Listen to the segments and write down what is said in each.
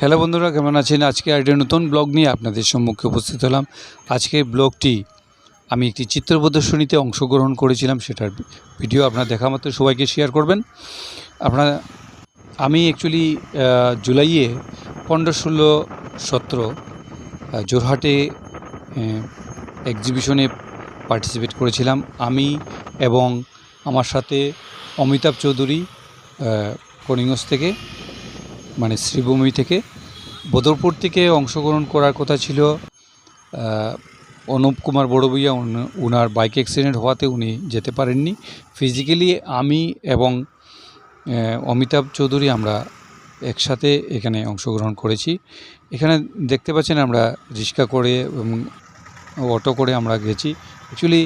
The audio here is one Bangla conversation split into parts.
হ্যালো বন্ধুরা কেমন আছেন? আজকে একটা নতুন ব্লগ নিয়ে আপনাদের সম্মুখে উপস্থিত হলাম। আজকে ব্লগটি আমি একটি চিত্র প্রদর্শনীতে অংশগ্রহণ করেছিলাম সেটার ভিডিও আপনারা দেখা মাত্র সবাইকে শেয়ার করবেন। আপনারা আমি অ্যাকচুয়ালি জুলাইয়ে পনেরো ষোলো সতেরো জোরহাটে এক্সিবিশনে পার্টিসিপেট করেছিলাম। আমি এবং আমার সাথে অমিতাভ চৌধুরী আহ, থেকে মানে শ্রীভূমি থেকে বদরপুর থেকে অংশগ্রহণ করার কথা ছিল অনুপ কুমার বড়বইয়া উনার বাইক অ্যাক্সিডেন্ট হওয়াতে উনি যেতে পারেননি। ফিজিক্যালি আমি এবং অমিতাভ চৌধুরী আমরা একসাথে এখানে অংশগ্রহণ করেছি। এখানে দেখতে পাচ্ছেন আমরা রিক্সা করে এবং অটো করে আমরা গেছি। অ্যাকচুয়ালি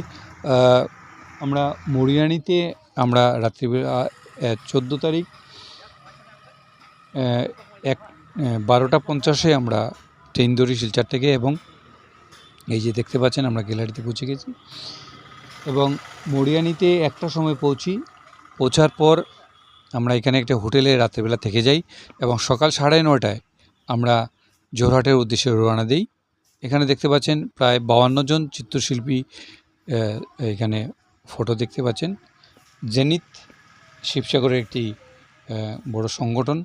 আমরা মরিয়ানিতে আমরা রাত্রিবেলা চোদ্দ তারিখ এক বারোটা পঞ্চাশে আমরা ট্রেন ধরি শিলচার থেকে এবং এই যে দেখতে পাচ্ছেন আমরা গ্যালারিতে পৌঁছে গেছি। এবং মরিয়ানিতে একটা সময় পৌঁছি, পৌঁছার পর আমরা এখানে একটা হোটেলে রাত্রেবেলা থেকে যাই এবং সকাল সাড়ে নটায় আমরা জোরহাটের উদ্দেশ্যে রওনা দিই। এখানে দেখতে পাচ্ছেন প্রায় বাউান্ন জন চিত্রশিল্পী এখানে ফটো দেখতে পাচ্ছেন। জেনিত শিবসাগরের একটি বড় সংগঠন।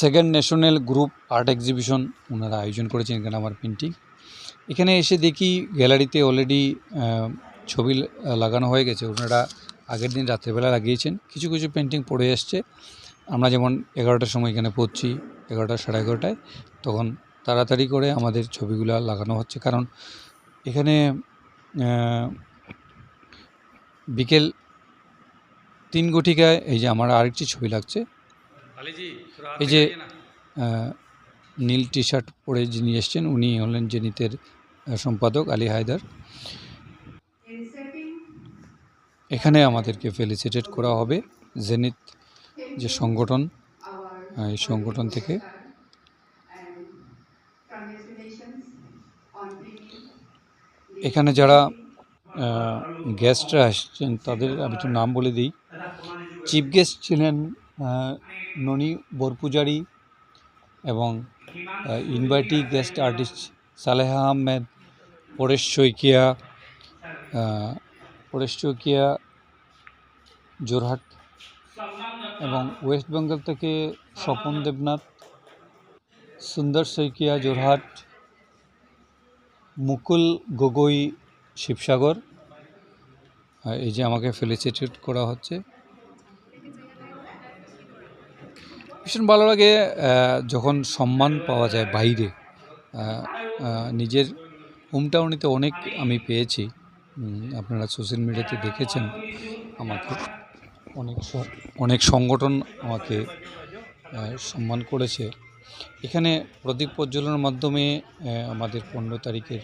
Second national group art exhibition ওনারা আয়োজন করেছেন এখানে আমার পেন্টিং। এখানে এসে দেখি গ্যালারিতে অলরেডি ছবি লাগানো হয়ে গেছে। ওনারা আগের দিন রাত্রেবেলা লাগিয়েছেন। কিছু কিছু পেন্টিং পড়ে এসছে আমরা যেমন এগারোটার সময় এখানে পড়ছি, এগারোটা সাড়ে এগারোটায়, তখন তাড়াতাড়ি করে আমাদের ছবিগুলো লাগানো হচ্ছে। কারণ এখানে বিকেল তিন ঘটিকায় এই যে আমার আরেকটি ছবি লাগছে। এই যে নীল টি শার্ট পরে যিনি এসছেন উনি হলেন জেনিতের সম্পাদক আলী হায়দার। এখানে আমাদেরকে ফেলিসিটেট করা হবে জেনিত যে সংগঠন এই সংগঠন থেকে। এখানে যারা গেস্টরা আসছেন, তাদের আমি একটু নাম বলে দিই। চিফ গেস্ট ছিলেন ননী বরপূজারি এবং invitee guest artist Saleha Ahmed, Paresh Saikia Paresh Saikia, Jorhat এবং ওয়েস্ট বেঙ্গল থেকে স্বপন দেবনাথ, সুন্দর শইকিয়া, জোরহাট মুকুল গগৈ শিবসাগর এই যে আমাকে ফেলিসিটেট করা হচ্ছে। ভীষণ ভালো লাগে যখন সম্মান পাওয়া যায় বাইরে নিজের হোম টাউনেতে অনেক আমি পেয়েছি। আপনারা সোশ্যাল মিডিয়াতে দেখেছেন আমাকে। অনেক অনেক সংগঠন আমাকে সম্মান করেছে। এখানে প্রদীপ প্রজ্বলনের মাধ্যমে আমাদের পনেরো তারিখের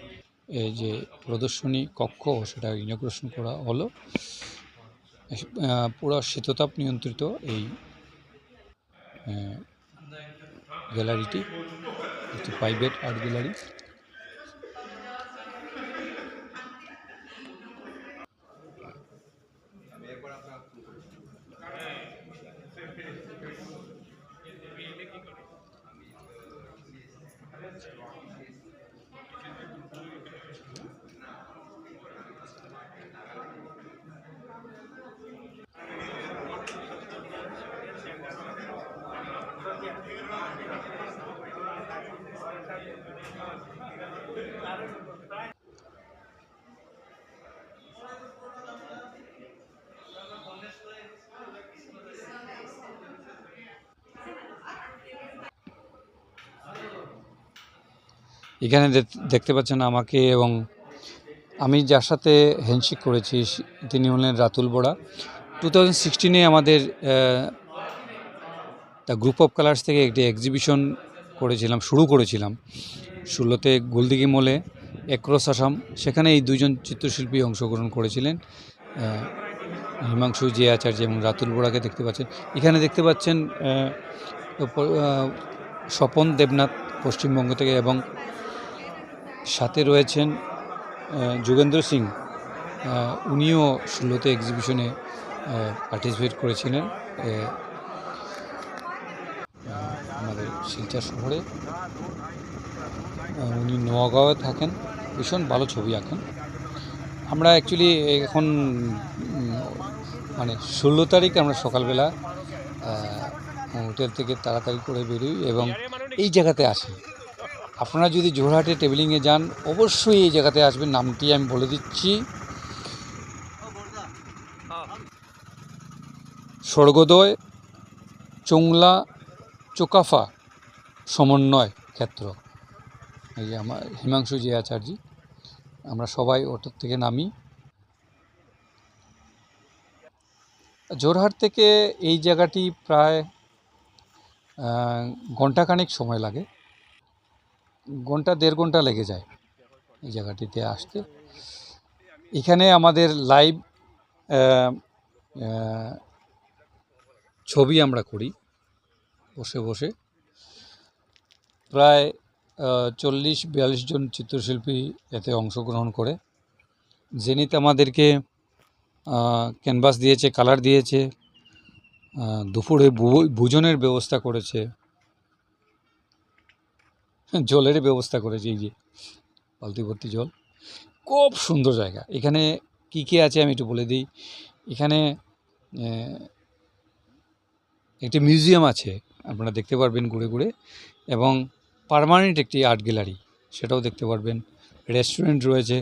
যে প্রদর্শনী কক্ষ, সেটা ইনগ্রেশন করা হলো। পুরো শীততাপ নিয়ন্ত্রিত এই গ্যালারিটি একটি প্রাইভেট আর্ট গ্যালারি এখানে দেখতে পাচ্ছেন আমাকে এবং আমি যার সাথে হ্যান্ডশেক করেছি তিনি হলেন রাতুল বড়া। টু থাউজেন্ড সিক্সটিনে আমাদের দ্য গ্রুপ অফ কালার্স থেকে একটি এক্সিবিশন করেছিলাম, শুরু করেছিলাম। ষোলোতে গোলদিঘি মোলে একরস আসাম। সেখানে এই দুজন চিত্রশিল্পী অংশগ্রহণ করেছিলেন। হিমাংশু জে আচার্য এবং রাতুল বোড়াকে দেখতে পাচ্ছেন। এখানে দেখতে পাচ্ছেন স্বপন দেবনাথ পশ্চিমবঙ্গ থেকে এবং সাথে রয়েছেন যোগেন্দ্র সিং। উনিও ষোলোতে এক্সিবিশনে পার্টিসিপেট করেছিলেন আমাদের শিলচর শহরে। উনি নোয়াগাঁওয়ে থাকেন, ভীষণ ভালো ছবি আঁকেন। আমরা অ্যাকচুয়ালি এখন মানে ষোলো তারিখ আমরা সকালবেলা হোটেল থেকে তাড়াতাড়ি করে বেরোই এবং এই জায়গাতে আসি। আপনারা যদি জোরহাটে টেবিলিংয়ে যান অবশ্যই এই জায়গাতে আসবেন। নামটি আমি বলে দিচ্ছি। স্বর্গোদয় চোংলা চোকাফা সমন্বয় ক্ষেত্র। এই যে আমার হিমাংশু জি আচার্য আমরা সবাই অটো থেকে নামি। জোরহাট থেকে এই জায়গাটি প্রায় আহ, ঘন্টাখানেক সময় লাগে। ঘণ্টা, দেড় ঘণ্টা লেগে যায় এই জায়গাটিতে আসতে। এখানে আমাদের লাইভ ছবি আমরা করি বসে বসে। প্রায় চল্লিশ, বিয়াল্লিশ জন চিত্রশিল্পী এতে অংশগ্রহণ করে। জেনিত আমাদেরকে ক্যানভাস দিয়েছে, কালার দিয়েছে দুপুরে ভোজনের ব্যবস্থা করেছে। জলের ব্যবস্থা করেছে, এই যে বালতি ভর্তি জল। খুব সুন্দর জায়গা। এখানে কী কী আছে আমি একটু বলে দিই। এখানে একটি মিউজিয়াম আছে, আপনারা দেখতে পারবেন ঘুরে ঘুরে, এবং পার্মানেন্ট একটি আর্ট গ্যালারি, সেটাও দেখতে পারবেন। রেস্টুরেন্ট রয়েছে।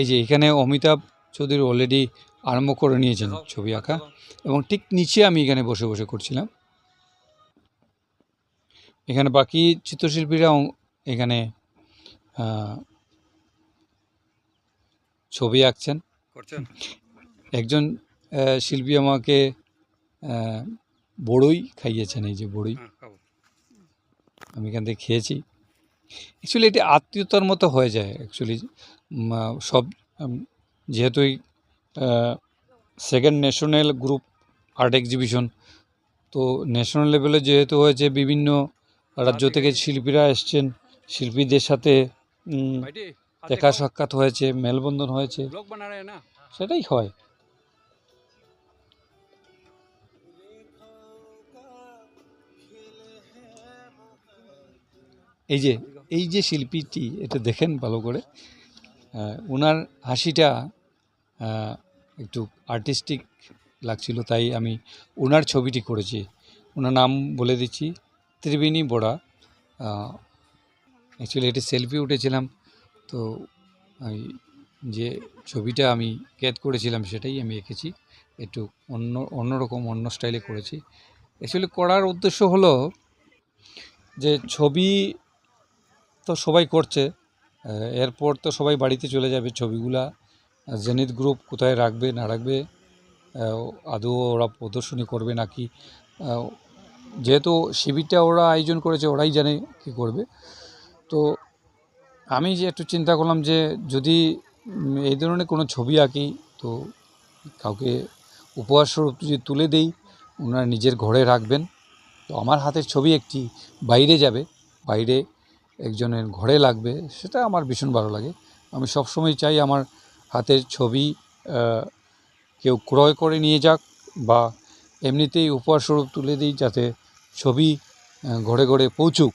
এই যে এখানে অমিতাভ চৌধুরী অলরেডি আরম্ভ করে নিয়েছেন ছবি আঁকা, এবং ঠিক নিচে আমি এখানে বসে বসে করছিলাম। এখানে বাকি চিত্রশিল্পীরাও এখানে ছবি আঁকছেন। করছেন? একজন শিল্পী আমাকে বড়ই খাইয়েছেন এই যে বড়ই। হ্যাঁ আমি এখান থেকে খেয়েছি। অ্যাকচুয়ালি এটি আত্মীয়তার মতো হয়ে যায় অ্যাকচুয়ালি সব উম, যেহেতু second national group art exhibition তো ন্যাশনাল লেভেলে যেহেতু হয়েছে বিভিন্ন রাজ্য থেকে শিল্পীরা এসছেন শিল্পীদের সাথে দেখা সাক্ষাৎ হয়েছে মেলবন্ধন হয়েছে। সেটাই হয়। এই যে এই যে শিল্পীটি এটা দেখেন ভালো করে ওনার হাসিটা একটু আর্টিস্টিক লাগছিল তাই আমি ওনার ছবিটি করেছি। ওনার নাম বলে দিচ্ছি ত্রিবেণী বড়া অ্যাকচুয়ালি এটি সেলফি উঠেছিলাম। তো এই যে ছবিটা আমি ক্যাদ করেছিলাম, সেটাই আমি এঁকেছি। একটু অন্য, অন্যরকম, অন্য স্টাইলে করেছি। অ্যাকচুয়ালি করার উদ্দেশ্য হলো যে ছবি তো সবাই করছে। এরপর তো সবাই বাড়িতে চলে যাবে ছবিগুলা। জেনিত গ্রুপ কোথায় রাখবে, না রাখবে? আদৌ ওরা প্রদর্শনী করবে নাকি? যেহেতু শিবিরটা ওরা আয়োজন করেছে, ওরাই জানে কী করবে। তো আমি যে একটু চিন্তা করলাম যে যদি এই ধরনের কোনো ছবি আঁকি, তো কাউকে উপহারস্বরূপ যদি তুলে দেই, ওনারা নিজের ঘরে রাখবেন। তো আমার হাতের ছবি একটি বাইরে যাবে, বাইরে একজনের ঘরে লাগবে, সেটা আমার ভীষণ ভালো লাগে। আমি সবসময় চাই আমার হাতের ছবি কেউ ক্রয় করে নিয়ে যাক বা এমনিতেই উপহারস্বরূপ তুলে দিই যাতে ছবি ঘরে ঘরে পৌঁছুক।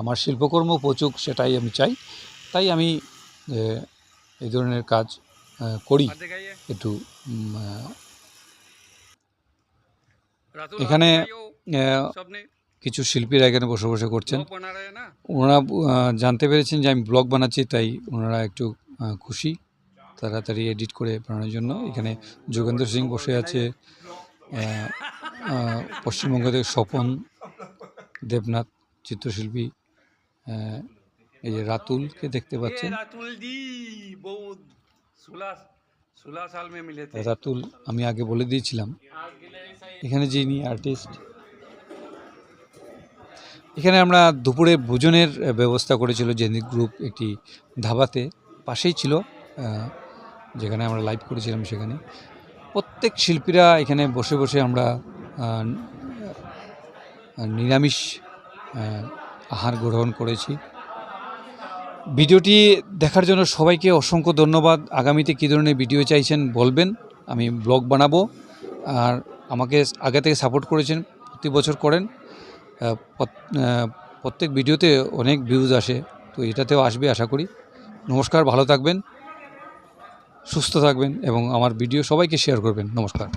আমার শিল্পকর্ম পচুক সেটাই আমি চাই। তাই আমি এই ধরনের কাজ করি। একটু এখানে কিছু শিল্পীরা এখানে বসে বসে করছেন। ওনারা জানতে পেরেছেন যে আমি ব্লগ বানাচ্ছি তাই ওনারা একটু খুশি। তাড়াতাড়ি এডিট করে বানানোর জন্য। এখানে যোগেন্দ্র সিং বসে আছে পশ্চিমবঙ্গ থেকে স্বপন দেবনাথ। চিত্রশিল্পী এই যে রাতুলকে দেখতে পাচ্ছেন। রাতুল আমি আগে বলে দিয়েছিলাম। এখানে যিনি আর্টিস্ট এখানে আমরা দুপুরে ভোজনের ব্যবস্থা করেছিল জেনিক গ্রুপ একটি ধাবাতে পাশেই ছিল যেখানে আমরা লাইভ করেছিলাম সেখানে। প্রত্যেক শিল্পীরা এখানে বসে বসে আমরা নিরামিষ আহার গ্রহণ করেছি। ভিডিওটি দেখার জন্য সবাইকে অসংখ্য ধন্যবাদ। আগামীতে কী ধরনের ভিডিও চাইছেন বলবেন, আমি ব্লগ বানাবো। আর আমাকে আগে থেকে সাপোর্ট করেছেন, প্রতি বছর করেন। প্রত্যেক ভিডিওতে অনেক ভিউজ আসে, তো এটাতেও আসবে আশা করি। নমস্কার, ভালো থাকবেন, সুস্থ থাকবেন এবং আমার ভিডিও সবাইকে শেয়ার করবেন। নমস্কার।